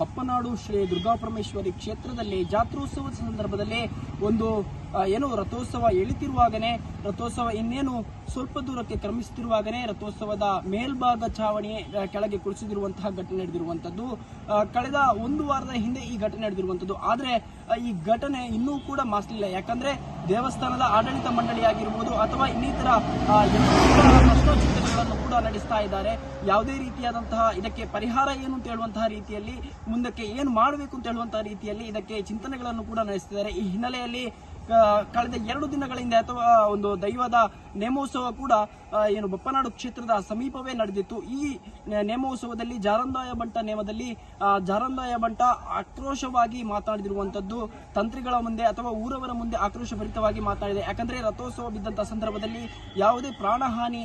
ಬಪ್ಪನಾಡು ಶ್ರೀ ದುರ್ಗಾಪರಮೇಶ್ವರಿ ಕ್ಷೇತ್ರದಲ್ಲಿ ಜಾತ್ರೋತ್ಸವದ ಸಂದರ್ಭದಲ್ಲಿ ಒಂದು ಏನು ರಥೋತ್ಸವ ಎಳಿತಿರುವಾಗನೇ ರಥೋತ್ಸವ ಇನ್ನೇನು ಸ್ವಲ್ಪ ದೂರಕ್ಕೆ ಕ್ರಮಿಸುತ್ತಿರುವಾಗಲೇ ರಥೋತ್ಸವದ ಮೇಲ್ಭಾಗ ಛಾವಣಿ ಕೆಳಗೆ ಕುಳಿಸಿದಿರುವಂತಹ ಘಟನೆ ನಡೆದಿರುವಂತದ್ದು ಕಳೆದ ಒಂದು ವಾರದ ಹಿಂದೆ ಈ ಘಟನೆ ನಡೆದಿರುವಂತದ್ದು ಆದ್ರೆ ಈ ಘಟನೆ ಇನ್ನೂ ಕೂಡ ಮಾಸಲಿಲ್ಲ. ಯಾಕಂದ್ರೆ, ದೇವಸ್ಥಾನದ ಆಡಳಿತ ಮಂಡಳಿ ಆಗಿರ್ಬೋದು ಅಥವಾ ಇನ್ನಿತರ ಚಿಂತನೆಗಳನ್ನು ಕೂಡ ನಡೆಸ್ತಾ ಇದ್ದಾರೆ. ಯಾವುದೇ ರೀತಿಯಾದಂತಹ ಇದಕ್ಕೆ ಪರಿಹಾರ ಏನು ಅಂತ ಹೇಳುವಂತಹ ರೀತಿಯಲ್ಲಿ, ಮುಂದಕ್ಕೆ ಏನು ಮಾಡಬೇಕು ಅಂತ ಹೇಳುವಂತಹ ರೀತಿಯಲ್ಲಿ ಇದಕ್ಕೆ ಚಿಂತನೆಗಳನ್ನು ಕೂಡ ನಡೆಸ್ತಿದ್ದಾರೆ. ಈ ಹಿನ್ನೆಲೆಯಲ್ಲಿ ಕಳೆದ ಎರಡು ದಿನಗಳಿಂದ ಅಥವಾ ಒಂದು ದೈವದ ನೇಮೋತ್ಸವ ಕೂಡ ಏನು ಬಪ್ಪನಾಡು ಕ್ಷೇತ್ರದ ಸಮೀಪವೇ ನಡೆದಿತ್ತು. ಈ ನೇಮೋತ್ಸವದಲ್ಲಿ ಜಾರಂದಾಯ ಬಂಟ ನೇಮದಲ್ಲಿ ಜಾರಂದಾಯ ಬಂಟ ಆಕ್ರೋಶವಾಗಿ ಮಾತನಾಡಿದಿರುವಂತದ್ದು ತಂತ್ರಿಗಳ ಮುಂದೆ ಅಥವಾ ಊರವರ ಮುಂದೆ ಆಕ್ರೋಶಭರಿತವಾಗಿ ಮಾತಾಡಿದೆ. ಯಾಕಂದ್ರೆ ರಥೋತ್ಸವ ಬಿದ್ದಂತಹ ಸಂದರ್ಭದಲ್ಲಿ ಯಾವುದೇ ಪ್ರಾಣಹಾನಿ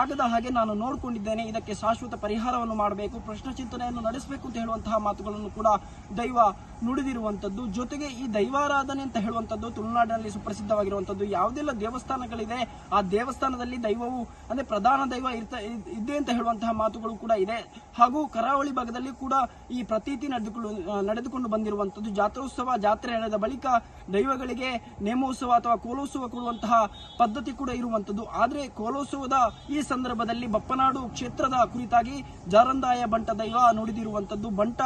ಆಗದ ಹಾಗೆ ನಾನು ನೋಡಿಕೊಂಡಿದ್ದೇನೆ. ಇದಕ್ಕೆ ಶಾಶ್ವತ ಪರಿಹಾರವನ್ನು ಮಾಡಬೇಕು, ಪ್ರಶ್ನ ಚಿಂತನೆಯನ್ನು ನಡೆಸಬೇಕು ಅಂತ ಹೇಳುವಂತಹ ಮಾತುಗಳನ್ನು ಕೂಡ ದೈವ ನುಡಿದಿರುವಂತದ್ದು. ಜೊತೆಗೆ ಈ ದೈವಾರಾಧನೆ ಅಂತ ಹೇಳುವಂತದ್ದು ತುಳುನಾಡಿನಲ್ಲಿ ಸುಪ್ರಸಿದ್ಧವಾಗಿರುವಂತದ್ದು. ಯಾವುದೆಲ್ಲ ದೇವಸ್ಥಾನಗಳಿದೆ, ಆ ದೇವಸ್ಥಾನದಲ್ಲಿ ದೈವವು ಅಂದ್ರೆ ಪ್ರಧಾನ ದೈವ ಇರ್ತ ಇದೆ ಅಂತ ಹೇಳುವಂತಹ ಮಾತುಗಳು ಕೂಡ ಇದೆ. ಹಾಗೂ ಕರಾವಳಿ ಭಾಗದಲ್ಲಿ ಕೂಡ ಈ ಪ್ರತೀತಿ ನಡೆದುಕೊಂಡು ನಡೆದುಕೊಂಡು ಬಂದಿರುವಂತದ್ದು ಜಾತ್ರೋತ್ಸವ, ಜಾತ್ರೆ ನಡೆದ ಬಳಿಕ ದೈವಗಳಿಗೆ ನೇಮೋತ್ಸವ ಅಥವಾ ಕೋಲೋತ್ಸವ ಕೊಡುವಂತಹ ಪದ್ಧತಿ ಕೂಡ ಇರುವಂತದ್ದು ಆದ್ರೆ ಕೋಲೋತ್ಸವದ ಈ ಸಂದರ್ಭದಲ್ಲಿ ಬಪ್ಪನಾಡು ಕ್ಷೇತ್ರದ ಕುರಿತಾಗಿ ಜಾರಂದಾಯ ಬಂಟ ದೈವ ನುಡಿದಿರುವಂತದ್ದು ಬಂಟ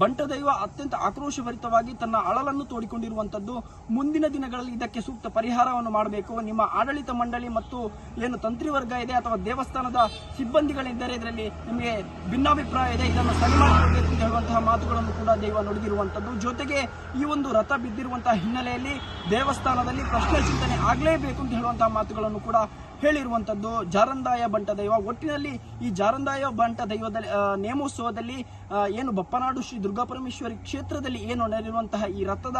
ಬಂಟ ದೈವ ಅತ್ಯಂತ ಆಕ್ರೋಶಭರಿತವಾಗಿ ತನ್ನ ಅಳಲನ್ನು ತೋಡಿಕೊಂಡಿರುವಂತದ್ದು ಮುಂದಿನ ದಿನಗಳಲ್ಲಿ ಇದಕ್ಕೆ ಸೂಕ್ತ ಪರಿಹಾರವನ್ನು ಮಾಡಬೇಕು. ನಿಮ್ಮ ಆಡಳಿತ ಮಂಡಳಿ ಮತ್ತು ಏನು ತಂತ್ರಿ ವರ್ಗ ಇದೆ ಅಥವಾ ದೇವಸ್ಥಾನದ ಸಿಬ್ಬಂದಿಗಳಿದ್ದರೆ, ಇದರಲ್ಲಿ ನಿಮಗೆ ಭಿನ್ನಾಭಿಪ್ರಾಯ ಇದೆ, ಇದನ್ನು ಸರಿ ಮಾಡಬೇಕು ಅಂತ ಹೇಳುವಂತಹ ಮಾತುಗಳನ್ನು ಕೂಡ ದೈವ ನುಡಿದಿರುವಂತದ್ದು ಜೊತೆಗೆ ಈ ಒಂದು ರಥ ಬಿದ್ದಿರುವಂತಹ ಹಿನ್ನೆಲೆಯಲ್ಲಿ ದೇವಸ್ಥಾನದಲ್ಲಿ ಪ್ರಶ್ನೆ ಚಿಂತನೆ ಆಗಲೇಬೇಕು ಅಂತ ಹೇಳುವಂತಹ ಮಾತುಗಳನ್ನು ಕೂಡ ಹೇಳಿರುವಂತದ್ದು ಜಾರಂದಾಯ ಬಂಟ ದೈವ. ಒಟ್ಟಿನಲ್ಲಿ ಈ ಜಾರಂದಾಯ ಬಂಟ ದೈವದಲ್ಲಿ ನೇಮೋತ್ಸವದಲ್ಲಿ ಏನು ಬಪ್ಪನಾಡು ಶ್ರೀ ದುರ್ಗಾಪರಮೇಶ್ವರಿ ಕ್ಷೇತ್ರದಲ್ಲಿ ಏನು ನಡೆದಿರುವಂತಹ ಈ ರಥದ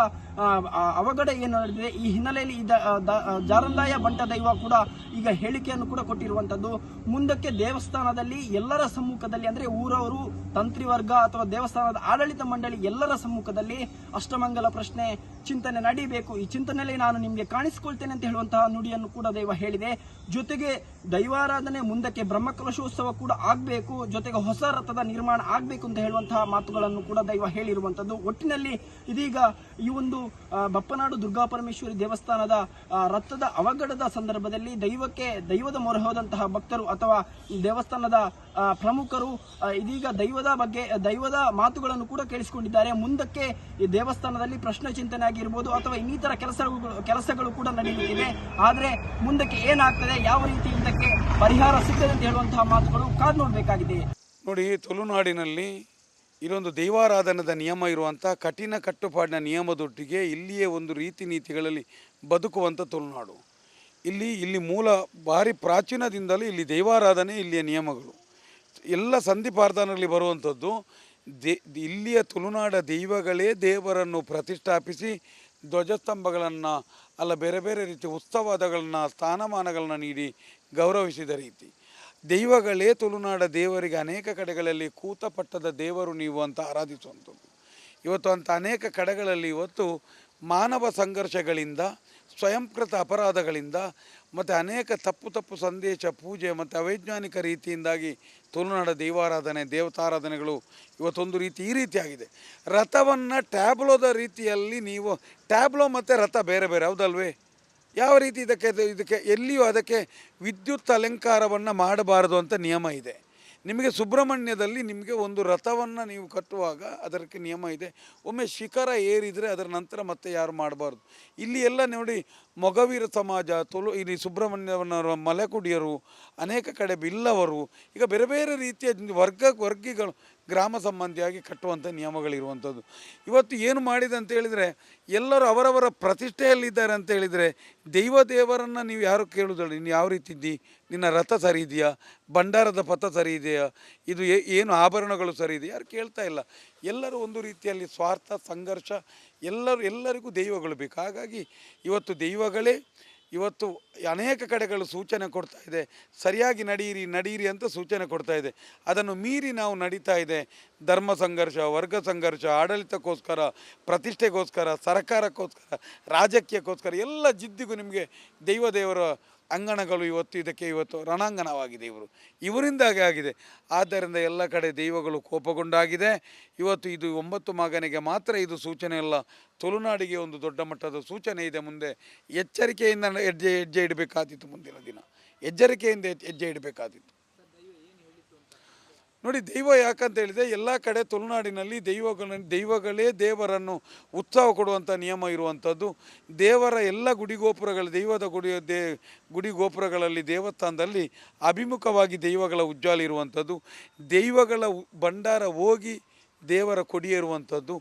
ಅವಘಡ ಏನು ನಡೆದಿದೆ ಈ ಹಿನ್ನೆಲೆಯಲ್ಲಿ ಈ ದ- ಆ, ದ- ಆ, ಜಾರಂದಾಯ ಬಂಟ ದೈವ ಕೂಡ ಈಗ ಹೇಳಿಕೆಯನ್ನು ಕೂಡ ಕೊಟ್ಟಿರುವಂತದ್ದು. ಮುಂದಕ್ಕೆ ದೇವಸ್ಥಾನದಲ್ಲಿ ಎಲ್ಲರ ಸಮ್ಮುಖದಲ್ಲಿ ಅಂದ್ರೆ ಊರವರು ತಂತ್ರಿ ವರ್ಗ ಅಥವಾ ದೇವಸ್ಥಾನದ ಆಡಳಿತ ಮಂಡಳಿ ಎಲ್ಲರ ಸಮ್ಮುಖದಲ್ಲಿ ಅಷ್ಟಮಂಗಲ ಪ್ರಶ್ನೆ ಚಿಂತನೆ ನಡೀಬೇಕು. ಈ ಚಿಂತನೆಯಲ್ಲಿ ನಾನು ನಿಮಗೆ ಕಾಣಿಸಿಕೊಳ್ತೇನೆ ಅಂತ ಹೇಳುವಂತಹ ನುಡಿಯನ್ನು ಕೂಡ ದೈವ ಹೇಳಿದೆ. ಜೊತೆಗೆ ದೈವಾರಾಧನೆ ಮುಂದಕ್ಕೆ ಬ್ರಹ್ಮಕಲಶೋತ್ಸವ ಕೂಡ ಆಗಬೇಕು, ಜೊತೆಗೆ ಹೊಸ ರಥದ ನಿರ್ಮಾಣ ಆಗಬೇಕು ಅಂತ ಹೇಳುವಂತಹ ಮಾತುಗಳನ್ನು ಕೂಡ ದೈವ ಹೇಳಿರುವಂಥದ್ದು. ಒಟ್ಟಿನಲ್ಲಿ ಇದೀಗ ಈ ಒಂದು ಬಪ್ಪನಾಡು ಬಪ್ಪನಾಡು ದುರ್ಗಾಪರಮೇಶ್ವರಿ ದೇವಸ್ಥಾನದ ರಥದ ಅವಘಡದ ಸಂದರ್ಭದಲ್ಲಿ ದೈವಕ್ಕೆ, ದೈವದ ಮೊರೆ ಹೋದಂತಹ ಭಕ್ತರು ಅಥವಾ ದೇವಸ್ಥಾನದ ಪ್ರಮುಖರು ಇದೀಗ ದೈವದ ಬಗ್ಗೆ, ದೈವದ ಮಾತುಗಳನ್ನು ಕೂಡ ಕೇಳಿಸಿಕೊಂಡಿದ್ದಾರೆ. ಮುಂದಕ್ಕೆ ಈ ದೇವಸ್ಥಾನದಲ್ಲಿ ಪ್ರಶ್ನೆ ಚಿಂತನೆ ಆಗಿರ್ಬೋದು ಅಥವಾ ಇನ್ನಿತರ ಕೆಲಸಗಳು ಕೆಲಸಗಳು ಕೂಡ ನಡೆಯುತ್ತಿವೆ. ಆದರೆ ಮುಂದಕ್ಕೆ ಏನಾಗ್ತದೆ, ಯಾವ ರೀತಿ ಇದಕ್ಕೆ ಪರಿಹಾರ ಸಿಗ್ತದೆ ಅಂತ ಹೇಳುವಂತಹ ಮಾತುಗಳು ಕಾದು ನೋಡಬೇಕಾಗಿದೆ. ನೋಡಿ, ತುಳುನಾಡಿನಲ್ಲಿ ಇದೊಂದು ದೈವಾರಾಧನದ ನಿಯಮ ಇರುವಂಥ ಕಠಿಣ ಕಟ್ಟುಪಾಡಿನ ನಿಯಮದೊಟ್ಟಿಗೆ ಇಲ್ಲಿಯೇ ಒಂದು ರೀತಿ ನೀತಿಗಳಲ್ಲಿ ಬದುಕುವಂಥ ತುಳುನಾಡು. ಇಲ್ಲಿ ಇಲ್ಲಿ ಮೂಲ, ಭಾರಿ ಪ್ರಾಚೀನದಿಂದಲೂ ಇಲ್ಲಿ ದೈವಾರಾಧನೆ, ಇಲ್ಲಿಯ ನಿಯಮಗಳು. ಎಲ್ಲ ಸಂಧಿಪಾರ್ಧನಲ್ಲಿ ಬರುವಂಥದ್ದು, ದೇ, ಇಲ್ಲಿಯ ತುಳುನಾಡ ದೈವಗಳೇ ದೇವರನ್ನು ಪ್ರತಿಷ್ಠಾಪಿಸಿ ಧ್ವಜಸ್ತಂಭಗಳನ್ನು ಅಲ್ಲ ಬೇರೆ ಬೇರೆ ರೀತಿ ಉತ್ಸವಾದಗಳನ್ನು ಸ್ಥಾನಮಾನಗಳನ್ನು ನೀಡಿ ಗೌರವಿಸಿದ ರೀತಿ. ದೈವಗಳೇ ತುಳುನಾಡ ದೇವರಿಗೆ ಅನೇಕ ಕಡೆಗಳಲ್ಲಿ ಕೂತಪಟ್ಟದ ದೇವರು ನೀವು ಅಂತ ಆರಾಧಿಸುವಂಥದ್ದು. ಇವತ್ತು ಅಂಥ ಅನೇಕ ಕಡೆಗಳಲ್ಲಿ ಇವತ್ತು ಮಾನವ ಸಂಘರ್ಷಗಳಿಂದ, ಸ್ವಯಂಕೃತ ಅಪರಾಧಗಳಿಂದ ಮತ್ತು ಅನೇಕ ತಪ್ಪು ತಪ್ಪು ಸಂದೇಶ, ಪೂಜೆ ಮತ್ತು ಅವೈಜ್ಞಾನಿಕ ರೀತಿಯಿಂದಾಗಿ ತುಳುನಾಡ ದೈವಾರಾಧನೆ, ದೇವತಾರಾಧನೆಗಳು ಇವತ್ತೊಂದು ರೀತಿ ಈ ರೀತಿಯಾಗಿದೆ. ರಥವನ್ನು ಟ್ಯಾಬ್ಲೋದ ರೀತಿಯಲ್ಲಿ ನೀವು, ಟ್ಯಾಬ್ಲೋ ಮತ್ತು ರಥ ಬೇರೆ ಬೇರೆ, ಹೌದಲ್ವೇ? ಯಾವ ರೀತಿ ಇದಕ್ಕೆ ಇದಕ್ಕೆ, ಎಲ್ಲಿಯೂ ಅದಕ್ಕೆ ವಿದ್ಯುತ್ ಅಲಂಕಾರವನ್ನು ಮಾಡಬಾರದು ಅಂತ ನಿಯಮ ಇದೆ. ನಿಮಗೆ ಸುಬ್ರಹ್ಮಣ್ಯದಲ್ಲಿ ನಿಮಗೆ ಒಂದು ರಥವನ್ನು ನೀವು ಕಟ್ಟುವಾಗ ಅದಕ್ಕೆ ನಿಯಮ ಇದೆ. ಒಮ್ಮೆ ಶಿಖರ ಏರಿದರೆ ಅದರ ನಂತರ ಮತ್ತೆ ಯಾರು ಮಾಡಬಾರ್ದು. ಇಲ್ಲಿ ಎಲ್ಲ ನೋಡಿ ಮೊಗವೀರ ಸಮಾಜ, ತುಳು ಇಲ್ಲಿ ಸುಬ್ರಹ್ಮಣ್ಯವನ್ನವರ ಮಲೆಕುಡಿಯರು, ಅನೇಕ ಕಡೆ ಬಿಲ್ಲವರು, ಈಗ ಬೇರೆ ಬೇರೆ ರೀತಿಯ ವರ್ಗ, ವರ್ಗಿಗಳು ಗ್ರಾಮ ಸಂಬಂಧಿಯಾಗಿ ಕಟ್ಟುವಂಥ ನಿಯಮಗಳಿರುವಂಥದ್ದು. ಇವತ್ತು ಏನು ಮಾಡಿದೆ ಅಂತ ಹೇಳಿದರೆ, ಎಲ್ಲರೂ ಅವರವರ ಪ್ರತಿಷ್ಠೆಯಲ್ಲಿದ್ದಾರೆ ಅಂತ ಹೇಳಿದರೆ, ದೈವ ದೇವರನ್ನು ನೀವು ಯಾರು ಕೇಳುವುದಿಲ್ಲ ನೀನು ಯಾವ ರೀತಿ ಇದ್ದಿ? ನಿನ್ನ ರಥ ಸರಿ ಇದೆಯಾ? ಭಂಡಾರದ ಪಥ ಸರಿ ಇದೆಯಾ? ಇದು ಏನು ಆಭರಣಗಳು ಸರಿ ಇದೆಯಾ? ಯಾರು ಕೇಳ್ತಾ ಇಲ್ಲ. ಎಲ್ಲರೂ ಒಂದು ರೀತಿಯಲ್ಲಿ ಸ್ವಾರ್ಥ, ಸಂಘರ್ಷ ಎಲ್ಲರೂ, ಎಲ್ಲರಿಗೂ ದೈವಗಳು ಬೇಕು. ಹಾಗಾಗಿ ಇವತ್ತು ದೈವಗಳೇ, ಇವತ್ತು ಅನೇಕ ಕಡೆಗಳು ಸೂಚನೆ ಕೊಡ್ತಾ ಇದೆ. ಸರಿಯಾಗಿ ನಡೀರಿ ನಡೀರಿ ಅಂತ ಸೂಚನೆ ಕೊಡ್ತಾ ಇದೆ. ಅದನ್ನು ಮೀರಿ ನಾವು ನಡೀತಾ ಇದೆ. ಧರ್ಮ ಸಂಘರ್ಷ, ವರ್ಗ ಸಂಘರ್ಷ, ಆಡಳಿತಕ್ಕೋಸ್ಕರ, ಪ್ರತಿಷ್ಠೆಗೋಸ್ಕರ, ಸರ್ಕಾರಕ್ಕೋಸ್ಕರ, ರಾಜಕೀಯಕ್ಕೋಸ್ಕರ ಎಲ್ಲ ಜಿದ್ದಿಗೂ ನಿಮಗೆ ದೈವ ದೇವರ ಅಂಗಣಗಳು ಇವತ್ತು, ಇದಕ್ಕೆ ಇವತ್ತು ರಣಾಂಗಣವಾಗಿದೆ ಇವರು. ಇವರಿಂದಾಗಿ ಆಗಿದೆ. ಆದ್ದರಿಂದ ಎಲ್ಲ ಕಡೆ ದೈವಗಳು ಕೋಪಗೊಂಡಾಗಿದೆ. ಇವತ್ತು ಇದು ಒಂಬತ್ತು ಮಗನಿಗೆ ಮಾತ್ರ ಇದು ಸೂಚನೆ ಅಲ್ಲ. ತುಳುನಾಡಿಗೆ ಒಂದು ದೊಡ್ಡ ಮಟ್ಟದ ಸೂಚನೆ ಇದೆ ಮುಂದೆ. ಎಚ್ಚರಿಕೆಯಿಂದ ಹೆಜ್ಜೆ ಹೆಜ್ಜೆ ಇಡಬೇಕಾದಿತ್ತು ಮುಂದಿನ ದಿನ. ಎಚ್ಚರಿಕೆಯಿಂದ ಹೆಜ್ಜೆ- ಇಡಬೇಕಾದಿತ್ತು ನೋಡಿ ದೈವ ಯಾಕಂತ ಹೇಳಿದೆ ಎಲ್ಲ ಕಡೆ ತುಳುನಾಡಿನಲ್ಲಿ ದೈವಗಳ ದೈವಗಳೇ ದೇವರನ್ನು ಉತ್ಸವ ಕೊಡುವಂಥ ನಿಯಮ ಇರುವಂಥದ್ದು ದೇವರ ಎಲ್ಲ ಗುಡಿ ಗೋಪುರಗಳು ದೈವದ ಗುಡಿ ದೇ ಗುಡಿ ಗೋಪುರಗಳಲ್ಲಿ ದೇವಸ್ಥಾನದಲ್ಲಿ ಅಭಿಮುಖವಾಗಿ ದೈವಗಳ ಉಜ್ಜಾಲ ಇರುವಂಥದ್ದು ದೈವಗಳ ಭಂಡಾರ ಹೋಗಿ ದೇವರ ಕೊಡಿಯಿರುವಂಥದ್ದು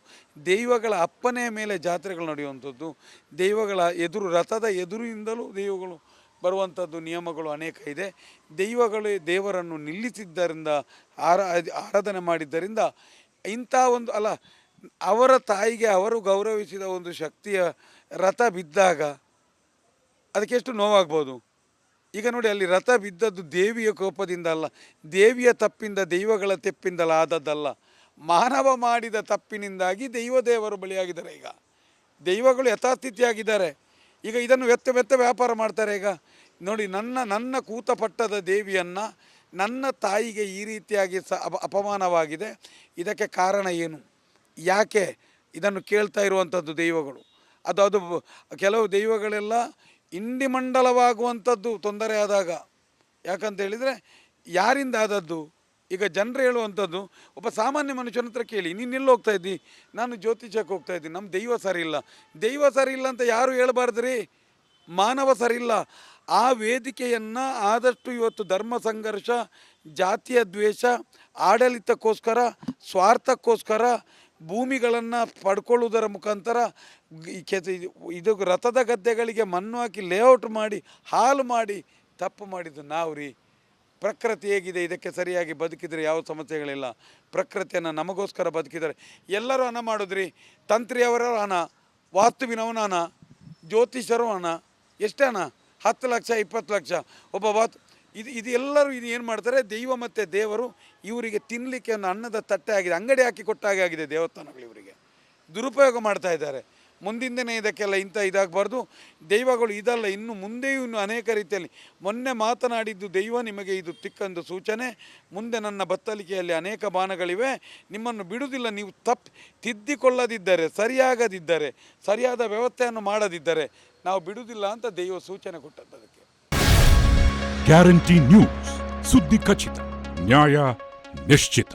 ದೈವಗಳ ಅಪ್ಪನೆಯ ಮೇಲೆ ಜಾತ್ರೆಗಳು ನಡೆಯುವಂಥದ್ದು ದೈವಗಳ ಎದುರು ರಥದ ಎದುರಿನಿಂದಲೂ ದೈವಗಳು ಬರುವಂಥದ್ದು ನಿಯಮಗಳು ಅನೇಕ ಇದೆ. ದೈವಗಳು ದೇವರನ್ನು ನಿಲ್ಲಿಸಿದ್ದರಿಂದ, ಆರಾ, ಆರಾಧನೆ ಮಾಡಿದ್ದರಿಂದ ಇಂಥ ಒಂದು, ಅಲ್ಲ, ಅವರ ತಾಯಿಗೆ ಅವರು ಗೌರವಿಸಿದ ಒಂದು ಶಕ್ತಿಯ ರಥ ಬಿದ್ದಾಗ ಅದಕ್ಕೆ ಎಷ್ಟು ನೋವಾಗ್ಬೋದು. ಈಗ ನೋಡಿ, ಅಲ್ಲಿ ರಥ ಬಿದ್ದದ್ದು ದೇವಿಯ ಕೋಪದಿಂದ ಅಲ್ಲ, ದೇವಿಯ ತಪ್ಪಿಂದ, ದೈವಗಳ ತೆಪ್ಪಿಂದಲ್ಲ ಆದದ್ದಲ್ಲ ಮಾನವ ಮಾಡಿದ ತಪ್ಪಿನಿಂದಾಗಿ ದೈವದೇವರು ಬಲಿಯಾಗಿದ್ದಾರೆ ಈಗ. ದೈವಗಳು ಯಥಾಸ್ಥಿತಿಯಾಗಿದ್ದಾರೆ. ಈಗ ಇದನ್ನು ವ್ಯತ್ಯ ವ್ಯತ್ಯ ವ್ಯಾಪಾರ ಮಾಡ್ತಾರೆ ಈಗ. ನೋಡಿ, ನನ್ನ ನನ್ನ ಕೂತ ಪಟ್ಟದ ದೇವಿಯನ್ನು ನನ್ನ ತಾಯಿಗೆ ಈ ರೀತಿಯಾಗಿ ಸ ಅಪ, ಅಪಮಾನವಾಗಿದೆ. ಇದಕ್ಕೆ ಕಾರಣ ಏನು? ಯಾಕೆ ಇದನ್ನು ಕೇಳ್ತಾ ಇರುವಂಥದ್ದು ದೈವಗಳು? ಅದು ಅದು ಕೆಲವು ದೈವಗಳೆಲ್ಲ ಇಂಡಿಮಂಡಲವಾಗುವಂಥದ್ದು ತೊಂದರೆ ಆದಾಗ. ಯಾಕಂತ ಹೇಳಿದರೆ, ಯಾರಿಂದ ಆದದ್ದು? ಈಗ ಜನರು ಹೇಳುವಂಥದ್ದು, ಒಬ್ಬ ಸಾಮಾನ್ಯ ಮನುಷ್ಯನ ಹತ್ರ ಕೇಳಿ, ನೀನು ಎಲ್ಲಿ ಹೋಗ್ತಾ ಇದ್ದಿ? ನಾನು ಜ್ಯೋತಿಷಕ್ಕೆ ಹೋಗ್ತಾ ಇದ್ದೀನಿ ನಮ್ಮ ದೈವ ಸರಿ ಇಲ್ಲ ದೈವ ಸರಿ ಇಲ್ಲ ಅಂತ ಯಾರು ಹೇಳಬಾರ್ದ್ರಿ? ಮಾನವ ಸರಿಯಿಲ್ಲ. ಆ ವೇದಿಕೆಯನ್ನು ಆದಷ್ಟು ಇವತ್ತು ಧರ್ಮ ಸಂಘರ್ಷ, ಜಾತಿಯ ದ್ವೇಷ, ಆಡಳಿತಕ್ಕೋಸ್ಕರ, ಸ್ವಾರ್ಥಕ್ಕೋಸ್ಕರ, ಭೂಮಿಗಳನ್ನು ಪಡ್ಕೊಳ್ಳುವುದರ ಮುಖಾಂತರ ಇದು ರಥದ ಗದ್ದೆಗಳಿಗೆ ಮಣ್ಣು ಹಾಕಿ ಲೇಔಟ್ ಮಾಡಿ, ಹಾಲು ಮಾಡಿ, ತಪ್ಪು ಮಾಡಿದ್ದು ನಾವು ರೀ ಪ್ರಕೃತಿ ಹೇಗಿದೆ, ಇದಕ್ಕೆ ಸರಿಯಾಗಿ ಬದುಕಿದರೆ ಯಾವ ಸಮಸ್ಯೆಗಳಿಲ್ಲ. ಪ್ರಕೃತಿಯನ್ನು ನಮಗೋಸ್ಕರ ಬದುಕಿದ್ದಾರೆ. ಎಲ್ಲರೂ ಹಣ ಮಾಡಿದ್ರಿ. ತಂತ್ರಿಯವರ ಹಣ, ವಾಸ್ತುವಿನವನ ಹಣ ಜ್ಯೋತಿಷರು ಹಣ, ಎಷ್ಟು ಹಣ? ಹತ್ತು ಲಕ್ಷ, ಇಪ್ಪತ್ತು ಲಕ್ಷ. ಒಬ್ಬ ವಾತ್, ಇದು ಇದು ಎಲ್ಲರೂ ಇದು ಏನು ಮಾಡ್ತಾರೆ? ದೈವ ಮತ್ತು ದೇವರು ಇವರಿಗೆ ತಿನ್ನಲಿಕ್ಕೆ ಒಂದು ಅನ್ನದ ತಟ್ಟೆ ಆಗಿದೆ. ಅಂಗಡಿ ಹಾಕಿ ಕೊಟ್ಟಾಗೆ ಆಗಿದೆ ದೇವಸ್ಥಾನಗಳು ಇವರಿಗೆ. ದುರುಪಯೋಗ ಮಾಡ್ತಾ ಇದ್ದಾರೆ. ಮುಂದಿನ ದಿನ ಇದಕ್ಕೆಲ್ಲ ಇಂಥ ಇದಾಗಬಾರ್ದು. ದೈವಗಳು ಇದಲ್ಲ, ಇನ್ನು ಮುಂದೆಯೂ ಇನ್ನು ಅನೇಕ ರೀತಿಯಲ್ಲಿ. ಮೊನ್ನೆ ಮಾತನಾಡಿದ್ದು ದೈವ, ನಿಮಗೆ ಇದು ತಿಕ್ಕಂದು ಸೂಚನೆ. ಮುಂದೆ ನನ್ನ ಬತ್ತಲಿಕೆಯಲ್ಲಿ ಅನೇಕ ಬಾಣಗಳಿವೆ. ನಿಮ್ಮನ್ನು ಬಿಡುವುದಿಲ್ಲ, ನೀವು ತಪ್ಪು ತಿದ್ದಿಕೊಳ್ಳದಿದ್ದರೆ, ಸರಿಯಾಗದಿದ್ದರೆ, ಸರಿಯಾದ ವ್ಯವಸ್ಥೆಯನ್ನು ಮಾಡದಿದ್ದರೆ ನಾವು ಬಿಡುವುದಿಲ್ಲ ಅಂತ ದೈವ ಸೂಚನೆ ಕೊಟ್ಟದ್ದು ಅದಕ್ಕೆ. ಗ್ಯಾರಂಟಿ ನ್ಯೂಸ್, ಸುದ್ದಿ ಖಚಿತ, ನ್ಯಾಯ ನಿಶ್ಚಿತ.